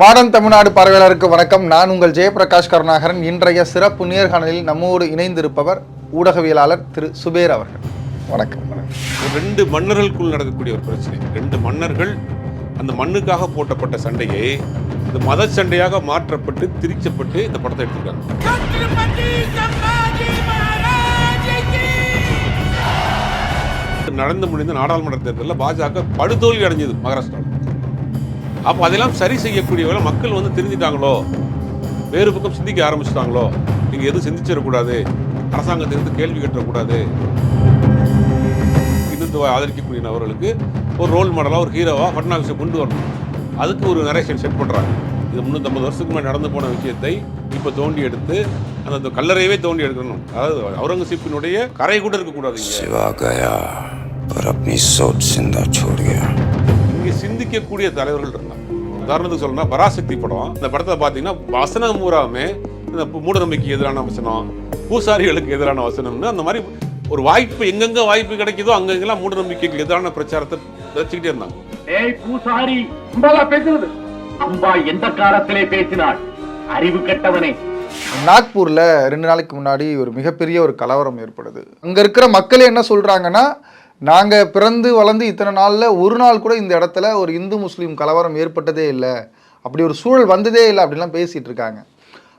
Modern Tamil Nadu பார்வையாளருக்கு வணக்கம். நான் உங்கள் ஜெயபிரகாஷ் கருணாகரன். இன்றைய சிறப்பு நேர்காணலில் நம்மோடு இணைந்திருப்பவர் ஊடகவியலாளர் திரு சுபேர் அவர்கள். வணக்கம். ரெண்டு மன்னர்களுக்குள் நடக்கக்கூடிய ஒரு பிரச்சனை. ரெண்டு மன்னர்கள் அந்த மண்ணுக்காக போட்டப்பட்ட சண்டையை இந்த மத சண்டையாக மாற்றப்பட்டு திரிச்சப்பட்டு இந்த படத்தை எடுத்திருக்காங்க. நடந்து முடிந்த நாடாளுமன்ற தேர்தலில் பாஜக படுதோல்வி அடைஞ்சது மகாராஷ்டிராவில். அப்போ அதெல்லாம் சரி செய்யக்கூடியவங்க மக்கள் வந்து தெரிஞ்சிட்டாங்களோ வேறு பக்கம் சிந்திக்க ஆரம்பிச்சிட்டாங்களோ நீங்கள் எதுவும் சிந்திச்சிடக்கூடாது அரசாங்கத்தை இருந்து கேள்வி கேட்டக்கூடாது இந்துத்துவ ஆதரிக்கக்கூடிய நபர்களுக்கு ஒரு ரோல் மாடலாக ஒரு ஹீரோவாக ஃபட்னாவிஸை கொண்டு வரணும் அதுக்கு ஒரு நரேஷன் செட் பண்ணுறாங்க இது முந்நூற்றம்பது வருஷத்துக்கு முன்னாடி நடந்து போன விஷயத்தை இப்போ தோண்டி எடுத்து அந்த கல்லறையவே தோண்டி எடுக்கணும் அதாவது அவுரங்கசீப்பினுடைய கரை கூட இருக்கக்கூடாது இங்க. सिवा गया पर अपनी सोच जिंदा छोड़ गया இங்கே சிந்திக்கக்கூடிய தலைவர்கள் இருந்தாங்க. உதாரணத்துக்கு சொல்லணும்னா பராசக்தி படம். இந்த படத்தை பார்த்தீங்கன்னா வசனம் பூராவுமே இந்த மூடநம்பிக்கைக்கு எதிரான வசனம் பூசாரிகளுக்கு எதிரான வசனம்னு அந்த மாதிரி ஒரு வாய்ப்பு எங்கெங்க வாய்ப்பு கிடைக்குதோ அங்கங்கெல்லாம் மூடநம்பிக்கைக்கு எதிரான பிரச்சாரத்தை வச்சுக்கிட்டே இருந்தாங்க. ஏய் பூசாரி அம்பாலா பேசுறது? அம்பா எந்த காலத்திலே பேசினாள்? அறிவு கெட்டவனே. நாக்பூர்ல ரெண்டு நாளைக்கு முன்னாடி ஒரு மிகப்பெரிய ஒரு கலவரம் ஏற்படுது. அங்க இருக்கிற மக்களே என்ன சொல்றாங்கன்னா நாங்கள் பிறந்து வளர்ந்து இத்தனை நாளில் ஒரு நாள் கூட இந்த இடத்துல ஒரு இந்து முஸ்லீம் கலவரம் ஏற்பட்டதே இல்லை. அப்படி ஒரு சூழல் வந்ததே இல்லை அப்படிலாம் பேசிகிட்டு இருக்காங்க.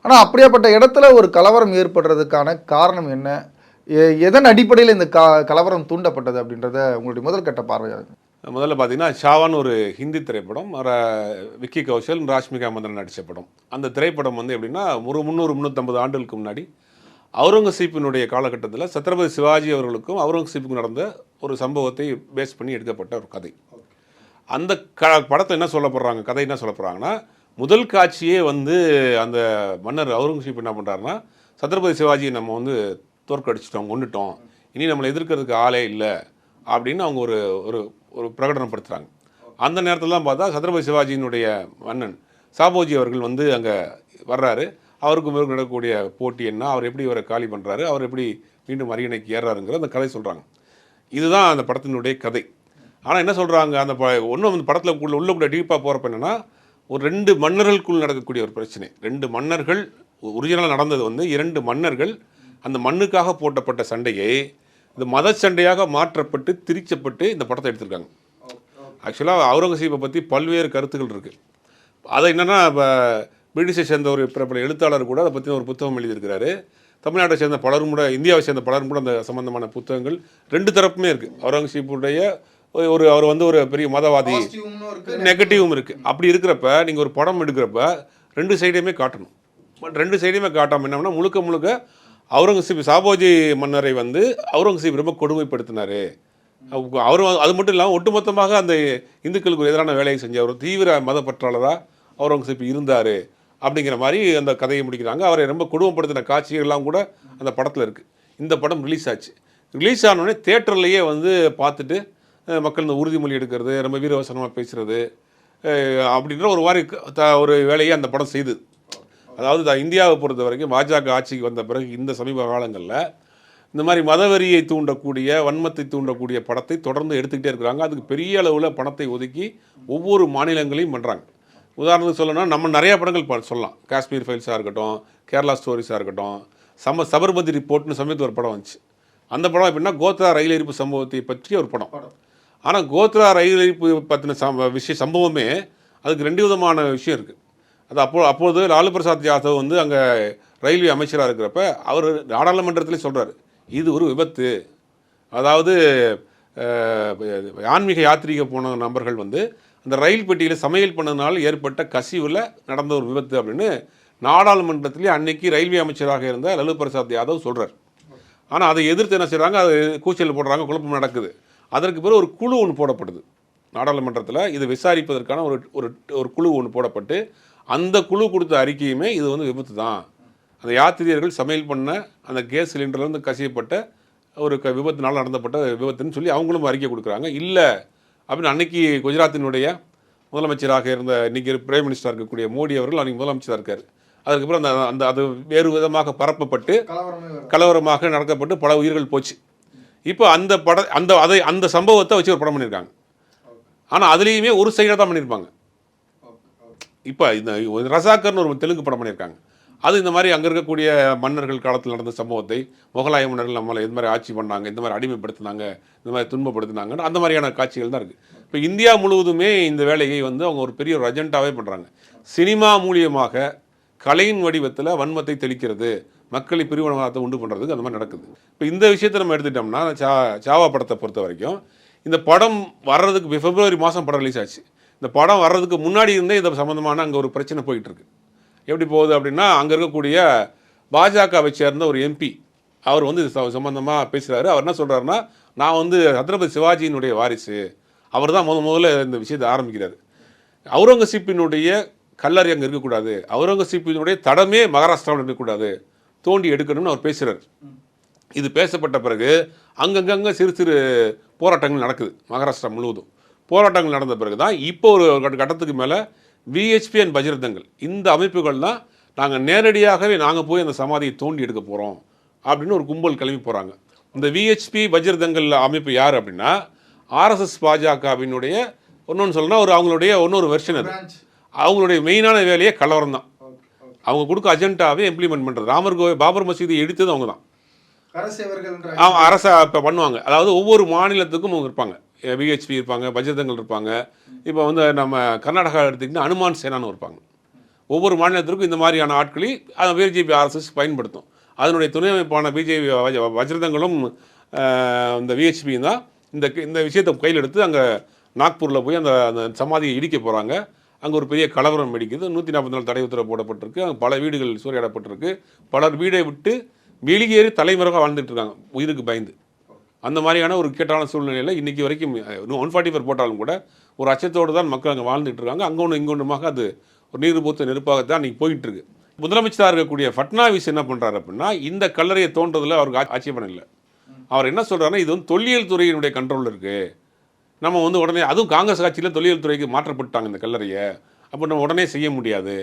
ஆனால் அப்படியாப்பட்ட இடத்துல ஒரு கலவரம் ஏற்படுறதுக்கான காரணம் என்ன? எ- எதன் அடிப்படையில் இந்த க கலவரம் தூண்டப்பட்டது அப்படின்றத உங்களுடைய முதல் கட்ட பார்வையாக முதல்ல பார்த்தீங்கன்னா ஷாவான் ஒரு ஹிந்தி திரைப்படம் வர விக்கி கௌஷல் ராஷ்மிகா மந்தன் நடித்த படம். அந்த திரைப்படம் வந்து எப்படின்னா ஒரு முந்நூறு முந்நூற்றம்பது ஆண்டுகளுக்கு முன்னாடி அவுரங்கசீப்பினுடைய காலகட்டத்தில் சத்ரபதி சிவாஜி அவர்களுக்கும் அவுரங்கசீப்புக்கும் நடந்த ஒரு சம்பவத்தை பேஸ் பண்ணி எடுக்கப்பட்ட ஒரு கதை. அந்த க படத்தை என்ன சொல்ல போடுறாங்க கதை என்ன சொல்ல போகிறாங்கன்னா முதல் காட்சியே வந்து அந்த மன்னர் அவுரங்கசீப் என்ன பண்ணுறாருன்னா சத்ரபதி சிவாஜியை நம்ம வந்து தோற்கடிச்சிட்டோம் கொண்டுட்டோம் இனி நம்மளை எதிர்க்கிறதுக்கு ஆளே இல்லை அப்படின்னு அவங்க ஒரு ஒரு ஒரு பிரகடனப்படுத்துகிறாங்க அந்த நேரத்தில் தான் பார்த்தா சத்ரபதி சிவாஜியினுடைய மன்னன் சாபோஜி அவர்கள் வந்து அங்கே வர்றாரு. அவருக்கு இவருக்கு நடக்கக்கூடிய போட்டி என்ன? அவர் எப்படி இவரை காலி பண்ணுறாரு அவர் எப்படி மீண்டும் அரியணைக்கு ஏறாருங்கிற அந்த கதை சொல்கிறாங்க இதுதான் அந்த படத்தினுடைய கதை. ஆனால் என்ன சொல்கிறாங்க அந்த ப ஒன்றும் அந்த படத்தில் உள்ள உள்ள கூட டீப்பாக போகிறப்ப என்னென்னா ஒரு ரெண்டு மன்னர்களுக்குள் நடக்கக்கூடிய ஒரு பிரச்சனை. ரெண்டு மன்னர்கள் ஒரிஜினலாக நடந்தது வந்து இரண்டு மன்னர்கள் அந்த மண்ணுக்காக போட்டப்பட்ட சண்டையை இந்த மத சண்டையாக மாற்றப்பட்டு திரிச்சப்பட்டு இந்த படத்தை எடுத்திருக்காங்க. ஆக்சுவலாக அவுரங்கசீப்பை பற்றி பல்வேறு கருத்துக்கள் இருக்குது அதை என்னென்னா இப்போ பிரிட்டிஷை சேர்ந்த ஒரு பிரபல எழுத்தாளர் கூட அதை பற்றி ஒரு புத்தகம் எழுதியிருக்கிறாரு. தமிழ்நாட்டை சேர்ந்த பலரும் கூட இந்தியாவை சேர்ந்த பலரும் கூட அந்த சம்பந்தமான புத்தகங்கள் ரெண்டு தரப்புமே இருக்குது அவுரங்கசீப்புடைய ஒரு- அவர் வந்து ஒரு பெரிய மதவாதி. நெகட்டிவும் இருக்குது அப்படி இருக்கிறப்ப நீங்கள் ஒரு படம் எடுக்கிறப்ப ரெண்டு சைடையுமே காட்டணும். பட் ரெண்டு சைடையுமே காட்டாமல் என்னன்னா முழுக்க முழுக்க அவுரங்கசீப் சாபோஜி மன்னரை வந்து அவுரங்கசீப் ரொம்ப கொடுமைப்படுத்தினாரு. அவர் அது மட்டும் இல்லாமல் ஒட்டுமொத்தமாக அந்த இந்துக்களுக்கு எதிரான வேலையை செஞ்ச ஒரு தீவிர மதப்பற்றாளராக அவுரங்கசீப் இருந்தார். அப்படிங்கிற மாதிரி அந்த கதையை முடிக்கிறாங்க. அவரை ரொம்ப குடும்பப்படுத்தின காட்சிகள்லாம் கூட அந்த படத்தில் இருக்குது இந்த படம் ரிலீஸ் ஆச்சு. ரிலீஸ் ஆனோடனே தேட்டர்லேயே வந்து பார்த்துட்டு மக்கள் இந்த உறுதிமொழி எடுக்கிறது ரொம்ப வீரவசனமாக பேசுகிறது அப்படின்ற ஒரு மாதிரி க- த- ஒரு வேலையை அந்த படம் செய்தது அதாவது இந்தியாவை பொறுத்த வரைக்கும் பாஜக ஆட்சிக்கு வந்த பிறகு இந்த சமீப காலங்களில் இந்த மாதிரி மதவெறியை தூண்டக்கூடிய வன்மத்தை தூண்டக்கூடிய படத்தை தொடர்ந்து எடுத்துக்கிட்டே இருக்கிறாங்க. அதுக்கு பெரிய அளவில் பணத்தை ஒதுக்கி ஒவ்வொரு மாநிலங்களையும் பண்ணுறாங்க உதாரணத்துக்கு சொல்லணும்னா நம்ம நிறைய படங்கள் ப- சொல்லலாம். காஷ்மீர் ஃபைல்ஸாக இருக்கட்டும் கேரளா ஸ்டோரிஸாக இருக்கட்டும் சம சபர்மதி ரிப்போர்ட்னு சமயத்து ஒரு படம் வந்துச்சு. அந்த படம் எப்படின்னா கோத்ரா ரயில் எரிப்பு சம்பவத்தை பற்றிய ஒரு படம். ஆனால் கோத்ரா ரயில் எரிப்பு பற்றின சம்ப விஷய சம்பவமே அதுக்கு ரெண்டு விதமான விஷயம் இருக்குது அது அப்போ அப்போது லாலு பிரசாத் யாதவ் வந்து அங்கே ரயில்வே அமைச்சராக இருக்கிறப்ப அவர் நாடாளுமன்றத்திலே சொல்கிறார் இது ஒரு விபத்து. அதாவது ஆன்மீக யாத்ரீக போன நபர்கள் வந்து இந்த ரயில் பெட்டியில் சமையல் பண்ணதுனால ஏற்பட்ட கசிவில் நடந்த ஒரு விபத்து அப்படின்னு நாடாளுமன்றத்திலே அன்னைக்கு ரயில்வே அமைச்சராக இருந்த லலு பிரசாத் யாதவ் சொல்கிறார் ஆனால் அதை எதிர்த்து என்ன செய்கிறாங்க அது கூச்சல் போடுறாங்க குழப்பம் நடக்குது. அதற்கு பிறகு ஒரு குழு ஒன்று போடப்படுது. நாடாளுமன்றத்தில் இதை விசாரிப்பதற்கான ஒரு ஒரு ஒரு குழு ஒன்று போடப்பட்டு அந்த குழு கொடுத்த அறிக்கையுமே இது வந்து விபத்து தான் அந்த யாத்திரியர்கள் சமையல் பண்ண அந்த கேஸ் சிலிண்டர்லேருந்து கசியப்பட்ட ஒரு க விபத்தினால் நடந்தப்பட்ட விபத்துன்னு சொல்லி அவங்களும் அறிக்கை கொடுக்குறாங்க. இல்லை அப்படின்னு அன்னைக்கு குஜராத்தினுடைய முதலமைச்சராக இருந்த இன்னைக்கு பிரைம் மினிஸ்டராக இருக்கக்கூடிய மோடி அவர்கள் அன்றைக்கி முதலமைச்சராக இருக்கார். அதுக்கப்புறம் அந்த அந்த அது வேறு விதமாக பரப்பப்பட்டு கலவரமாக நடக்கப்பட்டு பல உயிர்கள் போச்சு. இப்போ அந்த பட அந்த அதை அந்த சம்பவத்தை வச்சு ஒரு படம் பண்ணியிருக்காங்க. ஆனால் அதுலேயுமே ஒரு சைடாக தான் பண்ணியிருப்பாங்க. இப்போ இந்த ரசாக்கர்னு ஒரு தெலுங்கு படம் பண்ணியிருக்காங்க. அது இந்த மாதிரி அங்கே இருக்கக்கூடிய மன்னர்கள் காலத்தில் நடந்த சம்பவத்தை முகலாய மன்னர்கள் நம்மளை எந்த மாதிரி ஆட்சி பண்ணாங்க இந்த மாதிரி அடிமைப்படுத்தினாங்க இந்த மாதிரி துன்பப்படுத்தினாங்கன்னு அந்த மாதிரியான காட்சிகள் தான் இருக்குது இப்போ இந்தியா முழுவதுமே இந்த வேலையை வந்து அவங்க ஒரு பெரிய ஒரு அஜெண்டாவே பண்ணுறாங்க சினிமா மூலியமாக கலையின் வடிவத்தில் வன்மத்தை தெளிக்கிறது மக்களை பிரிவினவாதத்தை உண்டு பண்ணுறதுக்கு அந்த மாதிரி நடக்குது. இப்போ இந்த விஷயத்தை நம்ம எடுத்துட்டோம்னா சா சாவா படத்தை பொறுத்த வரைக்கும் இந்த படம் வர்றதுக்கு பிப்ரவரி மாதம் படம் ரிலீஸ் ஆச்சு. இந்த படம் வர்றதுக்கு முன்னாடி இருந்தே இந்த சம்மந்தமான அங்கே ஒரு பிரச்சனை போயிட்டுருக்கு எப்படி போகுது அப்படின்னா அங்கே இருக்கக்கூடிய பாஜகவை சேர்ந்த ஒரு எம்பி அவர் வந்து இது ச- பேசுகிறாரு அவர் என்ன சொல்கிறாருன்னா நான் வந்து சத்ரபதி சிவாஜியினுடைய வாரிசு. அவர் தான் முத முதல்ல இந்த விஷயத்தை ஆரம்பிக்கிறார். அவுரங்கசீப்பினுடைய கல்லறை அங்கே இருக்கக்கூடாது. அவுரங்கசீப்பினுடைய தடமே மகாராஷ்டிராவில் இருக்கக்கூடாது. தோண்டி எடுக்கணும்னு அவர் பேசுகிறார் இது பேசப்பட்ட பிறகு அங்கங்கங்கே சிறு சிறு போராட்டங்கள் நடக்குது மகாராஷ்டிரா முழுவதும். போராட்டங்கள் நடந்த பிறகு தான் இப்போ ஒரு கட்ட- கட்டத்துக்கு மேலே விஹெச்பி அண்ட் பஜ்ரதங்கள் இந்த அமைப்புகள் தான் நாங்கள் நேரடியாகவே நாங்கள் போய் அந்த சமாதியை தோண்டி எடுக்க போகிறோம் அப்படின்னு ஒரு கும்பல் கிளம்பி போகிறாங்க இந்த விஹெச்பி பஜ்ரதங்கள் அமைப்பு யார் அப்படின்னா ஆர்எஸ்எஸ் பாஜகவினுடைய இன்னொன்று சொல்லணும்னா ஒரு அவங்களுடைய இன்னொரு வெர்ஷன் அது. அவங்களுடைய மெயினான வேலையே கலவரம் தான். அவங்க கொடுக்க அஜெண்டாவே இம்ப்ளிமெண்ட் பண்ணுறது ராமர் கோவில் பாபர் மசீதி எடுத்தது அவங்க தான். அரசை இப்போ பண்ணுவாங்க. அதாவது ஒவ்வொரு மாநிலத்துக்கும் அவங்க இருப்பாங்க. விஹெச்பி இருப்பாங்க வஜ்ரதங்கள் இருப்பாங்க. இப்போ வந்து நம்ம கர்நாடகா எடுத்திங்கன்னா அனுமான் சேனான்னு இருப்பாங்க. ஒவ்வொரு மாநிலத்திற்கும் இந்த மாதிரியான ஆட்களை அந்த பிஜேபி ஆர்எஸ்எஸ் பயன்படுத்தும். அதனுடைய துணை அமைப்பான பிஜேபி வஜ்ரதங்களும் இந்த விஹெச்பியும் தான் இந்த இந்த விஷயத்தை கையில் எடுத்து அங்கே நாக்பூரில் போய் அந்த அந்த சமாதியை இடிக்க போகிறாங்க அங்கே ஒரு பெரிய கலவரம் வெடிக்குது. நூற்றி நாற்பத்தி நாலு தடை உத்தரவு போடப்பட்டிருக்கு. அங்கே பல வீடுகள் சூறையாடப்பட்டிருக்கு. பலர் வீடை விட்டு வெளியேறி தலைமுறையாக வாழ்ந்துட்டு இருக்காங்க. உயிருக்கு பயந்து. அந்த மாதிரியான ஒரு இக்கட்டான சூழ்நிலையில் இன்றைக்கி வரைக்கும் ஒன் ஃபார்ட்டி ஃபோர் போட்டாலும் கூட ஒரு அச்சத்தோடு தான் மக்கள் அங்கே வாழ்ந்துட்டு இருக்காங்க. அங்கே ஒன்று இங்கே ஒன்றுமாக அது ஒரு நீர் பூத்த நெருப்பாக தான் இன்றைக்கி போயிட்டுருக்கு. முதலமைச்சராக இருக்கக்கூடிய ஃபட்னாவிஸ் என்ன பண்ணுறாரு அப்படின்னா இந்த கல்லறையை தோன்றதில் அவருக்கு ஆட்சேபணம் இல்லை. அவர் என்ன சொல்கிறாருன்னா இது வந்து தொல்லியல் துறையினுடைய கண்ட்ரோலில் இருக்குது நம்ம வந்து உடனே அதுவும் காங்கிரஸ் ஆட்சியில் தொல்லியல் துறைக்கு மாற்றப்பட்டாங்க இந்த கல்லறையை. அப்போ நம்ம உடனே செய்ய முடியாது.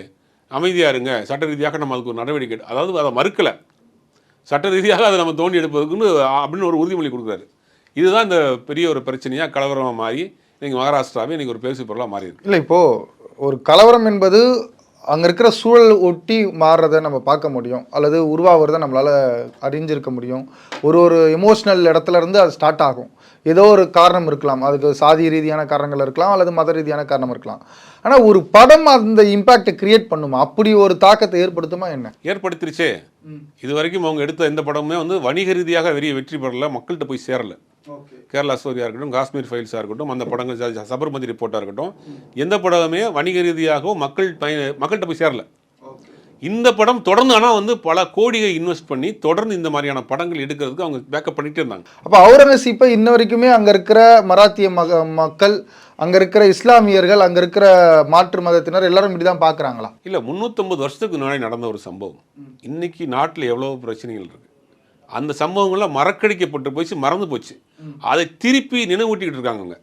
அமைதியாக இருங்க. சட்ட ரீதியாக நம்ம அதுக்கு ஒரு நடவடிக்கை அதாவது அதை மறுக்கலை. சட்ட ரீதியாக அதை நம்ம தோண்டி எடுப்பதுக்குன்னு அப்படின்னு ஒரு உறுதிமொழி கொடுக்குறாரு. இதுதான் இந்த பெரிய ஒரு பிரச்சனையாக கலவரமாக மாறி இன்றைக்கி மகாராஷ்டிராவே இன்றைக்கி ஒரு பேசு பொருளாக மாறி இருக்கு இல்லை இப்போது ஒரு கலவரம் என்பது அங்கே இருக்கிற சூழல் ஒட்டி மாறுறதை நம்ம பார்க்க முடியும். அல்லது உருவாகிறத நம்மளால் அறிஞ்சிருக்க முடியும். ஒரு ஒரு எமோஷ்னல் இடத்துல இருந்து அது ஸ்டார்ட் ஆகும். ஏதோ ஒரு காரணம் இருக்கலாம். அதுக்கு சாதி ரீதியான காரணங்கள் இருக்கலாம். அல்லது மத ரீதியான காரணம் இருக்கலாம். ஆனால் ஒரு படம் அந்த இம்பேக்டை கிரியேட் பண்ணுமா? அப்படி ஒரு தாக்கத்தை ஏற்படுத்துமா என்ன? ஏற்படுத்திருச்சே. இது வரைக்கும் அவங்க எடுத்த எந்த படமுமே வந்து வணிக ரீதியாக பெரிய வெற்றி பெறல. மக்கள்கிட்ட போய் சேரல. கேரளா ஸ்டோரியாக இருக்கட்டும் காஷ்மீர் ஃபைல்ஸாக இருக்கட்டும் அந்த படங்கள் சபர்மதி ரிப்போர்ட்டாக இருக்கட்டும் எந்த படமுமே வணிக ரீதியாகவும் மக்கள் மக்கள்கிட்ட போய் சேரல. இந்த படம் தொடர்ந்து ஆனால் வந்து பல கோடியை இன்வெஸ்ட் பண்ணி தொடர்ந்து இந்த மாதிரியான படங்கள் எடுக்கிறதுக்கு அவங்க பேக்கப் பண்ணிட்டே இருந்தாங்க. அப்போ அவுரங்கசீப்பை இன்ன வரைக்குமே அங்கே இருக்கிற மராத்திய மக மக்கள் அங்கே இருக்கிற இஸ்லாமியர்கள் அங்கே இருக்கிற மாற்று மதத்தினர் எல்லாரும் இப்படி தான் பார்க்குறாங்களா இல்லை முந்நூற்றம்பது வருஷத்துக்கு முன்னாடி நடந்த ஒரு சம்பவம். இன்னைக்கு நாட்டில் எவ்வளோ பிரச்சனைகள் இருக்கு? அந்த சம்பவங்கள்லாம் மறக்கடிக்கப்பட்டு போச்சு மறந்து போச்சு. அதை திருப்பி நினைவூட்டிக்கிட்டு இருக்காங்க அவங்க.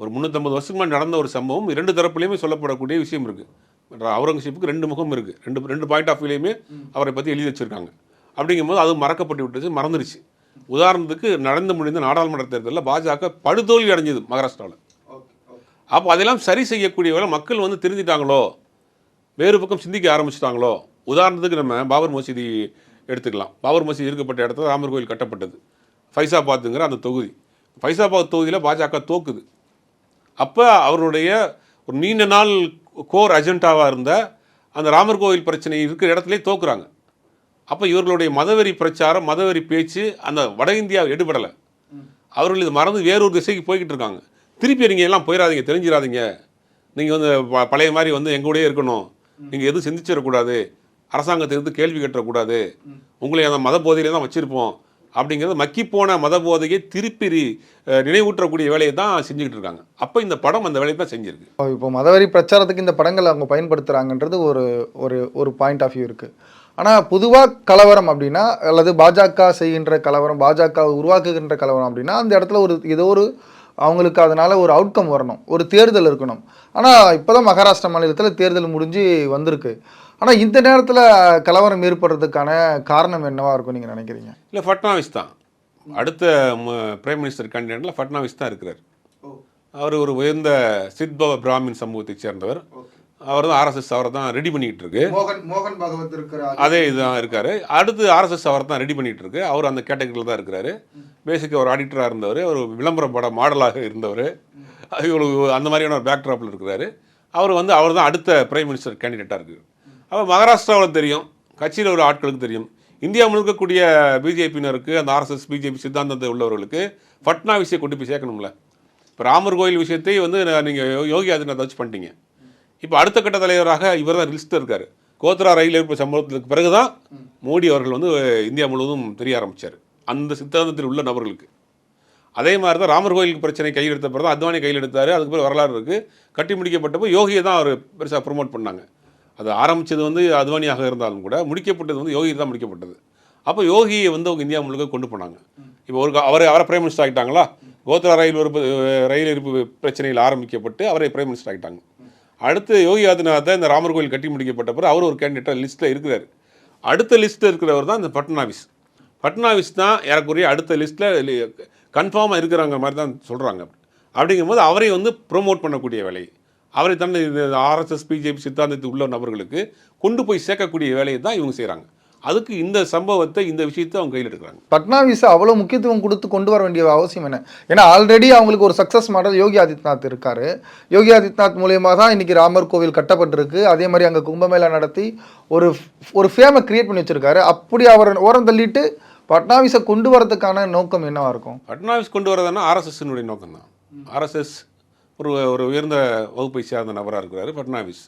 ஒரு முந்நூற்றம்பது வருஷத்துக்கு நடந்த ஒரு சம்பவம் இரண்டு தரப்புலையுமே சொல்லப்படக்கூடிய விஷயம் இருக்குது அவுரங்கசீப்புக்கு ரெண்டு முகம் இருக்கு. ரெண்டு ரெண்டு பாயிண்ட் ஆஃப் வியூலையுமே அவரை பற்றி எழுதி வச்சிருக்காங்க. அப்படிங்கும்போது அது மறக்கப்பட்டு விட்டுச்சு மறந்துருச்சு. உதாரணத்துக்கு நடந்து முடிந்த நாடாளுமன்ற தேர்தலில் பாஜக படுதோல்வி அடைஞ்சது மகாராஷ்டிராவில் அப்போ அதெல்லாம் சரி செய்யக்கூடிய வேலை மக்கள் வந்து தெரிஞ்சிட்டாங்களோ வேறு பக்கம் சிந்திக்க ஆரம்பிச்சிட்டாங்களோ? உதாரணத்துக்கு நம்ம பாபர் மசீதி எடுத்துக்கலாம். பாபர் மசீத் இருக்கப்பட்ட இடத்துல ராமர் கோயில் கட்டப்பட்டது. ஃபைசாபாத்துங்கிற அந்த தொகுதி. ஃபைசாபாத் தொகுதியில் பாஜக தோக்குது. அப்போ அவருடைய ஒரு நீண்ட நாள் கோர் அஜெண்டாவாக இருந்த அந்த ராமர் கோவில் பிரச்சனை இருக்கிற இடத்துலயே தோக்குறாங்க. அப்போ இவர்களுடைய மதவெறி பிரச்சாரம் மதவெறி பேச்சு அந்த வட இந்தியா எடுபடலை. அவர்கள் இது மறந்து வேறொரு திசைக்கு போய்கிட்டு இருக்காங்க. திருப்பி நீங்கள் எல்லாம் போயிடாதீங்க தெரிஞ்சிடாதீங்க. நீங்கள் வந்து ப- பழைய மாதிரி வந்து எங்கூடயே இருக்கணும். நீங்கள் எதுவும் சிந்திச்சிடக்கூடாது. அரசாங்கத்தை எதிர்த்து கேள்வி கேட்டக்கூடாது உங்களை அந்த மத போதையில தான் வச்சுருப்போம். அப்படிங்கிறது மக்கிப்போன மத போதையை திருப்பி நினைவூட்டக்கூடிய வேலையை தான் செஞ்சுக்கிட்டு இருக்காங்க. அப்போ இந்த படம் அந்த வேலையை தான் செஞ்சிருக்கு. இப்போ மதவெறி பிரச்சாரத்துக்கு இந்த படங்கள் அவங்க பயன்படுத்துகிறாங்கன்றது ஒரு ஒரு ஒரு பாயிண்ட் ஆஃப் வியூ இருக்குது ஆனால் பொதுவாக கலவரம் அப்படின்னா அல்லது பாஜக செய்கின்ற கலவரம் பாஜக உருவாக்குகின்ற கலவரம் அப்படின்னா அந்த இடத்துல ஒரு ஏதோ ஒரு அவங்களுக்கு அதனால ஒரு அவுட்கம் வரணும். ஒரு தேர்தல் இருக்கணும். ஆனால் இப்போ தான் மகாராஷ்டிரா மாநிலத்தில் தேர்தல் முடிஞ்சு வந்திருக்கு. ஆனால் இந்த நேரத்தில் கலவரம் ஏற்படுறதுக்கான காரணம் என்னவா இருக்கும் நீங்கள் நினைக்கிறீங்க? இல்லை ஃபட்னாவிஸ் தான். அடுத்த பிரைம் மினிஸ்டர் கேண்டிடேட்டில் ஃபட்னாவிஸ் தான் இருக்கிறார். அவர் ஒரு உயர்ந்த சித்பவ பிராமின் சமூகத்தைச் சேர்ந்தவர். அவர் தான் ஆர்எஸ்எஸ் அவரை தான் ரெடி பண்ணிக்கிட்டு இருக்கு மோகன் மோகன் பாகவத் இருக்கிற அதே இதுதான் இருக்காரு. அடுத்து ஆர்எஸ்எஸ் அவர் தான் ரெடி பண்ணிட்டு இருக்கு அவர் அந்த கேட்டகரியில் தான் இருக்கிறாரு. பேசிக்காக ஒரு ஆடிட்டராக இருந்தவர். ஒரு விளம்பர பட மாடலாக இருந்தவர். இவ்வளவு அந்த மாதிரியான ஒரு பேக்ட்ராப்பில் இருக்கிறாரு. அவர் வந்து அவர் தான் அடுத்த பிரைம் மினிஸ்டர் கேண்டிடேட்டாக இருக்குது அப்போ மகாராஷ்டிராவில் தெரியும் கட்சியில் உள்ள ஆட்களுக்கு தெரியும். இந்தியா முழுக்கக்கூடிய பிஜேபியினருக்கு அந்த ஆர்எஸ்எஸ் பிஜேபி சித்தாந்தத்தை உள்ளவர்களுக்கு ஃபட்னாவிஸை கொண்டு போய் சேர்க்கணும்ல. இப்போ ராமர் கோயில் விஷயத்தை வந்து நீங்கள் யோகி ஆதித்யநாத் வச்சு பண்ணிட்டீங்க. இப்போ அடுத்த கட்ட தலைவராக இவர் தான் லிஸ்ட்டில் இருக்கார். கோத்ரா ரயில் இப்போ சம்பவத்துக்கு பிறகு தான் மோடி அவர்கள் வந்து இந்தியா முழுவதும் தெரிய ஆரம்பித்தார் அந்த சித்தாந்தத்தில் உள்ள நபர்களுக்கு. அதே மாதிரி தான் ராமர் கோயிலுக்கு பிரச்சனை கையில் எடுத்த பிறகு தான் அத்வானி கையில் எடுத்தார் அதுக்கு பிறகு வரலாறு இருக்குது கட்டி முடிக்கப்பட்டப்போ யோகியை தான் அவர் பெருசாக ப்ரொமோட் பண்ணாங்க. அது ஆரம்பித்தது வந்து அத்வானியாக இருந்தாலும் கூட முடிக்கப்பட்டது வந்து யோகி தான் முடிக்கப்பட்டது. அப்போ யோகியை வந்து அவங்க இந்தியா முழுக்க கொண்டு போனாங்க. இப்போ ஒரு அவர் அவரை அவரை பிரைம் மினிஸ்டர் ஆகிட்டாங்களா கோத்ரா ரயில் ஒரு ரயில் இருப்பு பிரச்சனையில் ஆரம்பிக்கப்பட்டு அவரை பிரைம் மினிஸ்டர் ஆகிட்டாங்க அடுத்து யோகி ஆதித்யநாத்தை இந்த ராமர் கோயில் கட்டி முடிக்கப்பட்ட பிறகு அவர் ஒரு கேண்டிடேட்டாக லிஸ்ட்டில் இருக்கிறார். அடுத்த லிஸ்ட்டில் இருக்கிறவர் தான் இந்த பட்னாவிஸ். பட்னாவிஸ் தான் ஏறக்குறைய அடுத்த லிஸ்ட்டில் கன்ஃபார்மாக இருக்கிறாங்க மாதிரி தான் சொல்கிறாங்க அப்படிங்கும்போது அவரை வந்து ப்ரோமோட் பண்ணக்கூடிய வேலை. அவரை தன்னை ஆர்எஸ்எஸ் பிஜேபி சித்தாந்தத்தில் உள்ள நபர்களுக்கு கொண்டு போய் சேர்க்கக்கூடிய வேலையை தான் இவங்க செய்கிறாங்க அதுக்கு இந்த சம்பவத்தை இந்த விஷயத்தை அவங்க கையில் எடுக்கிறாங்க. பட்னாவிஸ் அவ்வளோ முக்கியத்துவம் கொடுத்து கொண்டு வர வேண்டிய அவசியம் என்ன? ஏன்னா ஆல்ரெடி அவங்களுக்கு ஒரு சக்ஸஸ் மாடல் யோகி ஆதித்யநாத் இருக்காரு. யோகி ஆதித்யநாத் மூலியமாக தான் இன்னைக்கு ராமர் கோவில் கட்டப்பட்டிருக்கு. அதே மாதிரி அங்கே கும்பமேளா நடத்தி ஒரு ஒரு ஃபேமை கிரியேட் பண்ணி வச்சிருக்காரு. அப்படி அவர் ஓரம் தள்ளிட்டு பட்னாவிஸை கொண்டு வரதுக்கான நோக்கம் என்னவா இருக்கும்? பட்னாவிஸ் கொண்டு வரதுன்னா ஆர்எஸ்எஸ்னுடைய நோக்கம் தான் ஆர்எஸ்எஸ் ஒரு ஒரு உயர்ந்த வகுப்பை சேர்ந்த நபராக இருக்கிறாரு பட்னாவிஸ்.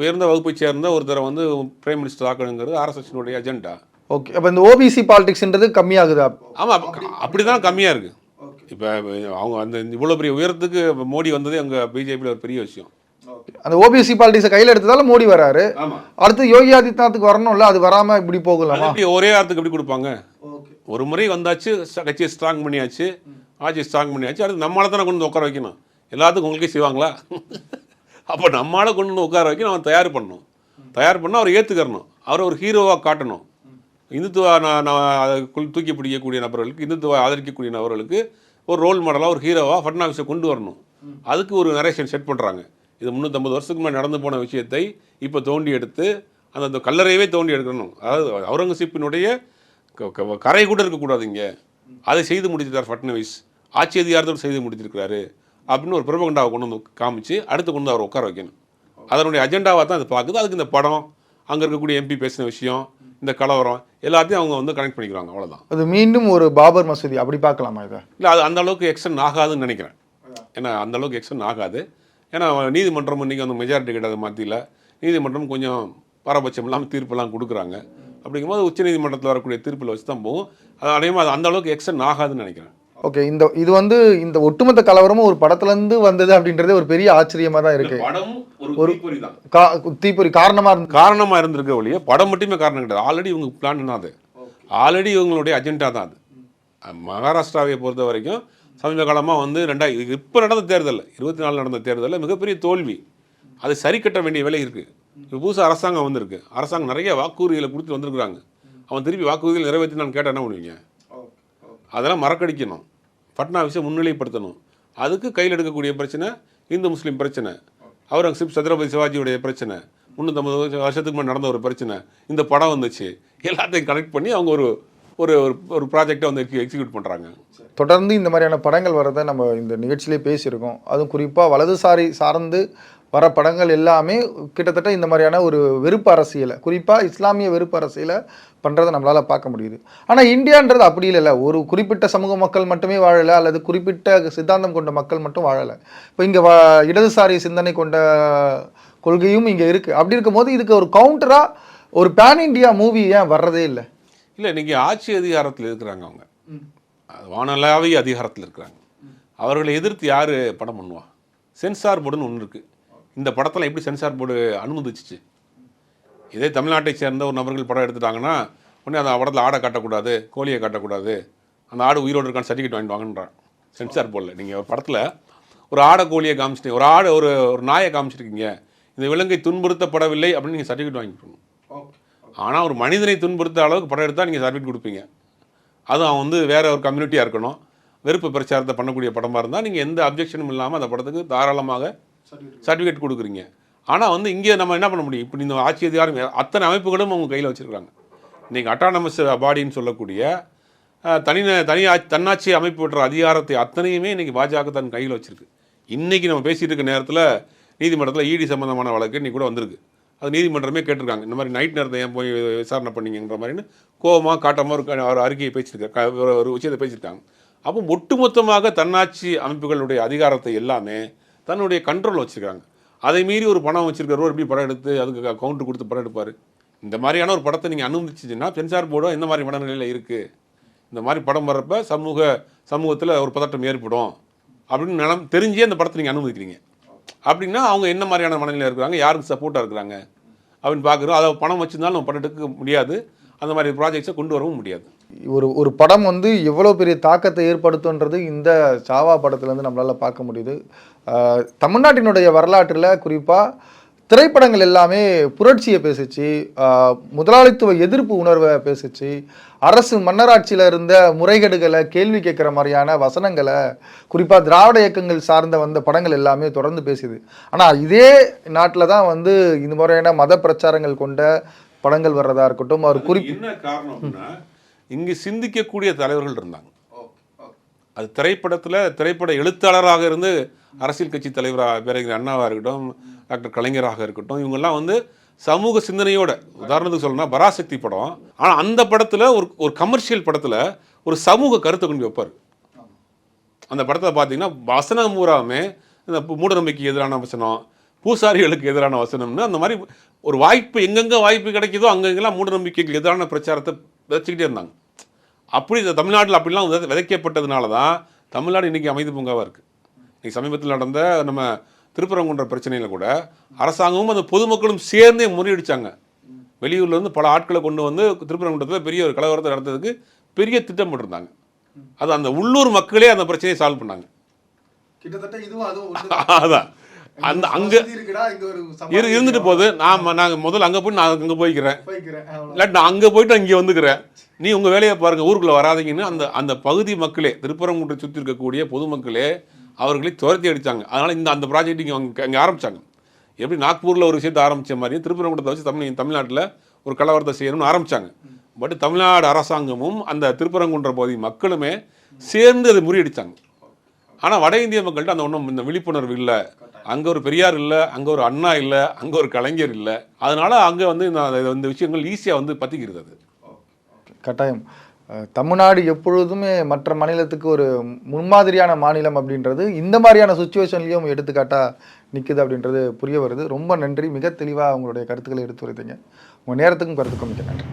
உயர்ந்த வகுப்பை சேர்ந்த ஒருத்தரை வந்து பிரைம் மினிஸ்டர் ஆக்கணுங்கிறது ஆர்எஸ்எஸ்னுடைய அஜெண்டா ஓகே அப்போ இந்த ஓபிசி பாலிடிக்ஸ்ன்றது கம்மியாகுதா? ஆமாம் அப்படி தான் கம்மியாக இருக்குது இப்போ அவங்க அந்த இவ்வளோ பெரிய உயரத்துக்கு மோடி வந்ததே அங்கே பிஜேபியில் ஒரு பெரிய விஷயம். அந்த ஓபிசி பாலிடிக்ஸை கையில் எடுத்ததால மோடி வராரு. அடுத்து யோகி ஆதித்யநாத்துக்கு வரணும்ல அது வராம இப்படி போகலாமா? எப்படி ஒரே வாரத்துக்கு எப்படி கொடுப்பாங்க? ஒரு முறை வந்தாச்சு கட்சியை ஸ்ட்ராங் பண்ணியாச்சு ஆட்சியை ஸ்ட்ராங் பண்ணியாச்சு அடுத்து நம்மளால தானே கொண்டு உட்கார வைக்கணும். எல்லாத்துக்கும் உங்களுக்கே செய்வாங்களா? அப்போ நம்மளால கொண்டு வந்து உட்கார வைக்க நம்ம தயார் பண்ணணும். தயார் பண்ணால் அவர் ஏற்றுக்கறணும் அவரை ஒரு ஹீரோவாக காட்டணும். இந்துத்துவ நான் நான் தூக்கி பிடிக்கக்கூடிய நபர்களுக்கு இந்துத்துவ ஆதரிக்கக்கூடிய நபர்களுக்கு ஒரு ரோல் மாடலாக ஒரு ஹீரோவாக ஃபட்னாவிஸை கொண்டு வரணும். அதுக்கு ஒரு நரேஷன் செட் பண்ணுறாங்க இது முந்நூற்றம்பது வருஷத்துக்கு மேலே நடந்து போன விஷயத்தை இப்போ தோண்டி எடுத்து அந்த அந்த கல்லறையவே தோண்டி எடுக்கணும். அதாவது அவுரங்கசீப்பினுடைய க- க- கரை கூட இருக்கக்கூடாது இங்கே. அதை செய்து முடிச்சிட்டார் ஃபட்னவிஸ் ஆட்சி அதிகாரத்தோடு செய்து முடித்திருக்கிறாரு அப்படின்னு ஒரு பிரபகண்டாவை கொண்டு வந்து காமிச்சு அடுத்து கொண்டு அவரை உட்கார வைக்கணும். அதனுடைய அஜெண்டாவாக தான் இது பார்க்குது. அதுக்கு இந்த படம் அங்கே இருக்கக்கூடிய எம்பி பேசின விஷயம் இந்த கலவரம் எல்லாத்தையும் அவங்க வந்து கனெக்ட் பண்ணிக்கிறாங்க. அவ்வளவுதான். அது மீண்டும் ஒரு பாபர் மசூதி. அப்படி பார்க்கலாமா இதை? இல்லை அது அந்த அளவுக்கு எக்ஸ்டன் ஆகாதுன்னு நினைக்கிறேன். ஏன்னா அந்த அளவுக்கு எக்ஸ்டன் ஆகாது. ஏன்னா நீதிமன்றம் இன்றைக்கி வந்து மெஜாரிட்டி கிடையாது மத்தியில் நீதிமன்றம் கொஞ்சம் பாரபட்சம் இல்லாமல் தீர்ப்பெல்லாம் கொடுக்குறாங்க. அப்படிங்கும்போது உச்சநீதிமன்றத்தில் வரக்கூடிய தீர்ப்பில் வச்சு தான் போகும். அது அது அந்த அளவுக்கு எக்ஸ்டன் ஆகாதுன்னு நினைக்கிறேன். ஓகே இந்த இது வந்து இந்த ஒட்டுமொத்த கலவரமும் ஒரு படத்துல இருந்து வந்தது அப்படின்றதே ஒரு பெரிய ஆச்சரியமா தான் இருக்கு. படம் ஒரு தீப்பொறி தான். கா- தீப்பொறி காரணமா இருந்து காரணமாக இருந்திருக்க ஒழிய படம் மட்டுமே காரணம் கிடையாது. ஆல்ரெடி இவங்க பிளான் தான் அது. ஆல்ரெடி இவங்களுடைய அஜெண்டா தான் அது. மகாராஷ்டிராவை பொறுத்த வரைக்கும் சமீப காலமாக வந்து ரெண்டாய் இப்போ நடந்த தேர்தல் இருபத்தி நாலு நடந்த தேர்தலில் மிகப்பெரிய தோல்வி. அதை சரி கட்ட வேண்டிய வேலை இருக்குது இப்போ புதுசாக அரசாங்கம் வந்திருக்கு. அரசாங்கம் நிறைய வாக்குறுதிகளை கொடுத்து வந்திருக்கிறாங்க. அவன் திருப்பி வாக்குறுதிகள் நிறைவேற்றி நான் கேட்டேன் என்ன பண்ணுவீங்க? அதெல்லாம் மறக்கடிக்கணும். பட்னாவிஸை முன்னிலைப்படுத்தணும். அதுக்கு கையில் எடுக்கக்கூடிய பிரச்சனை இந்து முஸ்லீம் பிரச்சனை. அவுரங்கசீப் சத்ரபதி சிவாஜியுடைய பிரச்சனை. முந்நூற்றம்பது வருஷத்துக்கு முன்னாடி நடந்த ஒரு பிரச்சனை. இந்த படம் வந்துச்சு. எல்லாத்தையும் கனெக்ட் பண்ணி அவங்க ஒரு ஒரு ஒரு- ஒரு ப்ராஜெக்டை வந்து எக்ஸிக்யூட் பண்ணுறாங்க தொடர்ந்து இந்த மாதிரியான படங்கள் வரதை நம்ம இந்த நிகழ்ச்சியிலே பேசியிருக்கோம். அதுவும் குறிப்பாக வலதுசாரி சார்ந்து வர படங்கள் எல்லாமே கிட்டத்தட்ட இந்த மாதிரியான ஒரு வெறுப்பு அரசியலை குறிப்பாக இஸ்லாமிய வெறுப்பு அரசியலை பண்ணுறதை நம்மளால் பார்க்க முடியுது. ஆனால் இந்தியான்றது அப்படி இல்லைல்ல ஒரு குறிப்பிட்ட சமூக மக்கள் மட்டுமே வாழலை அல்லது குறிப்பிட்ட சித்தாந்தம் கொண்ட மக்கள் மட்டும் வாழலை. இப்போ இங்கே வ இடதுசாரி சிந்தனை கொண்ட கொள்கையும் இங்கே இருக்குது அப்படி இருக்கும்போது இதுக்கு ஒரு கவுண்டராக ஒரு பேன் இந்தியா மூவி ஏன் வர்றதே இல்லை? இல்லை இன்றைக்கி ஆட்சி அதிகாரத்தில் இருக்கிறாங்க அவங்க. அது வானளாவிய அதிகாரத்தில் இருக்கிறாங்க. அவர்களை எதிர்த்து யார் படம் பண்ணுவா? சென்சார் போர்டுன்னு ஒன்று இருக்குது இந்த படத்தில் எப்படி சென்சார் போர்டு அனுமதிச்சிச்சு? இதே தமிழ்நாட்டை சேர்ந்த ஒரு நபர்கள் படம் எடுத்துட்டாங்கன்னா உடனே அந்த படத்தில் ஆடை காட்டக்கூடாது கோழியை காட்டக்கூடாது அந்த ஆடு உயிரோடு இருக்கான்னு சர்டிஃபிகேட் வாங்கிட்டு வாங்கன்றான் சென்சார் போர்டில். நீங்கள் ஒரு படத்தில் ஒரு ஆடை கோழியை காமிச்சிட்டு ஒரு ஆடு ஒரு ஒரு நாயை காமிச்சிருக்கீங்க. இந்த விலங்கை துன்புறுத்தப்படவில்லை அப்படின்னு நீங்கள் சர்டிஃபிகேட் வாங்கிக்கணும் ஆனால் ஒரு மனிதனை துன்புறுத்த அளவுக்கு படம் எடுத்தால் நீங்கள் சர்டிஃபிகேட் கொடுப்பீங்க. அதுவும் அவன் வந்து வேறு ஒரு கம்யூனிட்டியாக இருக்கணும். வெறுப்பு பிரச்சாரத்தை பண்ணக்கூடிய படமாக இருந்தால் நீங்கள் எந்த அப்ஜெக்ஷனும் இல்லாமல் அந்த படத்துக்கு தாராளமாக சர்டிஃபிகேட் கொடுக்குறீங்க. ஆனால் வந்து இங்கே நம்ம என்ன பண்ண முடியும்? இப்படி இந்த ஆட்சி அதிகாரம் அத்தனை அமைப்புகளும் அவங்க கையில் வச்சுருக்காங்க இன்றைக்கி அட்டானமஸ் பாடின்னு சொல்லக்கூடிய தனி தனி தன்னாட்சி அமைப்பு பெற்ற அதிகாரத்தை அத்தனையுமே இன்றைக்கி பாஜக தன் கையில் வச்சுருக்கு. இன்றைக்கி நம்ம பேசிகிட்டு இருக்க நேரத்தில் நீதிமன்றத்தில் இடி சம்மந்தமான வழக்கு இன்னைக்கு கூட வந்திருக்கு. அது நீதிமன்றமே கேட்டிருக்காங்க. இந்த மாதிரி நைட் நேரத்தை ஏன் போய் விசாரணை பண்ணீங்கன்ற மாதிரின்னு கோவமாக காட்டமாக ஒரு க- ஒரு அறிக்கையை பேசியிருக்காங்க. ஒரு ஒரு விஷயத்தை பேசியிருக்காங்க. அப்போ ஒட்டுமொத்தமாக தன்னாட்சி அமைப்புகளுடைய அதிகாரத்தை எல்லாமே தன்னுடைய கண்ட்ரோல் வச்சுருக்காங்க. அதை மீறி ஒரு பணம் வச்சுருக்கிறவர் எப்படி படம் எடுத்து அதுக்கு கவுண்ட்ரு கொடுத்து படம் எடுப்பார். இந்த மாதிரியான ஒரு படத்தை நீங்கள் அனுமதிச்சிச்சின்னா சென்சார் போர்டும் இந்த மாதிரி மனநிலையில் இருக்குது இந்த மாதிரி படம் வர்றப்ப சமூக சமூகத்தில் ஒரு பதட்டம் ஏற்படும். அப்படின்னு நிலம் தெரிஞ்சே அந்த படத்தை நீங்கள் அனுமதிக்கிறீங்க. அப்படின்னா அவங்க என்ன மாதிரியான மனநிலையில் இருக்கிறாங்க? யாருக்கு சப்போர்ட்டாக இருக்கிறாங்க? அப்படின்னு பார்க்குறோம். அதை பணம் வச்சிருந்தாலும் நம்ம படம் எடுக்க முடியாது. அந்த மாதிரி ப்ராஜெக்ட்ஸை கொண்டு வரவும் முடியாது. ஒரு ஒரு படம் வந்து எவ்வளோ பெரிய தாக்கத்தை ஏற்படுத்துன்றது இந்த சாவா படத்துலேருந்து நம்மளால் பார்க்க முடியுது. தமிழ்நாட்டினுடைய வரலாற்றில் குறிப்பாக திரைப்படங்கள் எல்லாமே புரட்சியை பேசிச்சு முதலாளித்துவ எதிர்ப்பு உணர்வை பேசிச்சு அரசு மன்னராட்சியில் இருந்த முறைகேடுகளை கேள்வி கேட்குற மாதிரியான வசனங்களை குறிப்பாக திராவிட இயக்கங்கள் சார்ந்த வந்த படங்கள் எல்லாமே தொடர்ந்து பேசுது. ஆனால் இதே நாட்டில் தான் வந்து இந்த முறையான மத பிரச்சாரங்கள் கொண்ட படங்கள் வர்றதா இருக்கட்டும் அவர் குறி என்ன காரணம் அப்படின்னா இங்கே சிந்திக்கக்கூடிய தலைவர்கள் இருந்தாங்க. அது திரைப்படத்தில் திரைப்பட எழுத்தாளராக இருந்து அரசியல் கட்சி தலைவராக பேரறிஞர் அண்ணாவாக இருக்கட்டும் டாக்டர் கலைஞராக இருக்கட்டும் இவங்கெல்லாம் வந்து சமூக சிந்தனையோட உதாரணத்துக்கு சொல்லணும்னா பராசக்தி படம். ஆனால் அந்த படத்தில் ஒரு ஒரு கமர்ஷியல் படத்தில் ஒரு சமூக கருத்தை கொண்டு வைப்பார். அந்த படத்தை பார்த்தீங்கன்னா வசனம் பூராமே இந்த மூடநம்பிக்கைக்கு எதிரான வசனம் பூசாரிகளுக்கு எதிரான வசனம்னு அந்த மாதிரி ஒரு வாய்ப்பு எங்கெங்கே வாய்ப்பு கிடைக்குதோ அங்கங்கெல்லாம் மூடநம்பிக்கைக்கு எதிரான பிரச்சாரத்தை விதைச்சிக்கிட்டே இருந்தாங்க. அப்படி இந்த தமிழ்நாட்டில் அப்படிலாம் வித- விதைக்கப்பட்டதுனால தான் தமிழ்நாடு இன்றைக்கி அமைதி பூங்காவாக இருக்குது இன்னைக்கு சமீபத்தில் நடந்த நம்ம திருப்பரங்குன்ற பிரச்சனையில் கூட அரசாங்கமும் அந்த பொதுமக்களும் சேர்ந்தே முறியடிச்சாங்க. வெளியூர்லேருந்து பல ஆட்களை கொண்டு வந்து திருப்பரங்குன்றத்தில் பெரிய ஒரு கலவரத்தை நடத்துறதுக்கு பெரிய திட்டம் போட்டிருந்தாங்க. அது அந்த உள்ளூர் மக்களே அந்த பிரச்சனையை சால்வ் பண்ணாங்க. கிட்டத்தட்ட இதுவும் அதுவும் அதான். அந்த அங்கே இரு இருந்துட்டு போகுது. நான் நாங்கள் முதல்ல அங்கே போய் நான் அங்கே போய்க்கிறேன். இல்லாட்டி நான் அங்கே போயிட்டு இங்கே வந்துக்கிறேன். நீ உங்கள் வேலையை பாருங்க ஊருக்குள்ளே வராதீங்கன்னு அந்த அந்த பகுதி மக்களே திருப்பரங்குன்றை சுற்றி இருக்கக்கூடிய பொதுமக்களே அவர்களை துரத்தி அடித்தாங்க அதனால் இந்த அந்த ப்ராஜெக்ட் இங்கே அங்கே அங்கே ஆரம்பித்தாங்க எப்படி நாக்பூரில் ஒரு விஷயத்தை ஆரம்பித்த மாதிரி திருப்பரங்குன்றத்தை வச்சு தமிழ் தமிழ்நாட்டில் ஒரு கலவரத்தை செய்யணும்னு ஆரம்பித்தாங்க பட் தமிழ்நாடு அரசாங்கமும் அந்த திருப்பரங்குன்ற பகுதி மக்களுமே சேர்ந்து அதை முறியடித்தாங்க ஆனால் வட இந்திய மக்கள்கிட்ட அந்த ஒன்றும் இந்த விழிப்புணர்வு இல்லை. அங்கே ஒரு பெரியார் இல்லை அங்கே ஒரு அண்ணா இல்லை அங்கே ஒரு கலைஞர் இல்லை. அதனால் அங்கே வந்து இந்த இந்த விஷயங்கள் ஈஸியாக வந்து பற்றிக்கிறது அது. கட்டாயம். தமிழ்நாடு எப்பொழுதுமே மற்ற மாநிலத்துக்கு ஒரு முன்மாதிரியான மாநிலம் அப்படின்றது இந்த மாதிரியான சுச்சுவேஷன்லையும் எடுத்துக்காட்டாக நிற்குது அப்படின்றது புரிய வருது. ரொம்ப நன்றி. மிக தெளிவாக உங்களுடைய கருத்துக்களை எடுத்து வருதுங்க. உங்கள் நேரத்துக்கும் கருத்துக்கும் மிக நன்றி.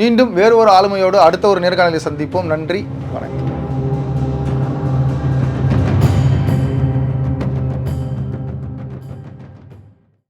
மீண்டும் வேறு ஒரு ஆளுமையோடு அடுத்த ஒரு நேர்காணலை சந்திப்போம். நன்றி. வணக்கம்.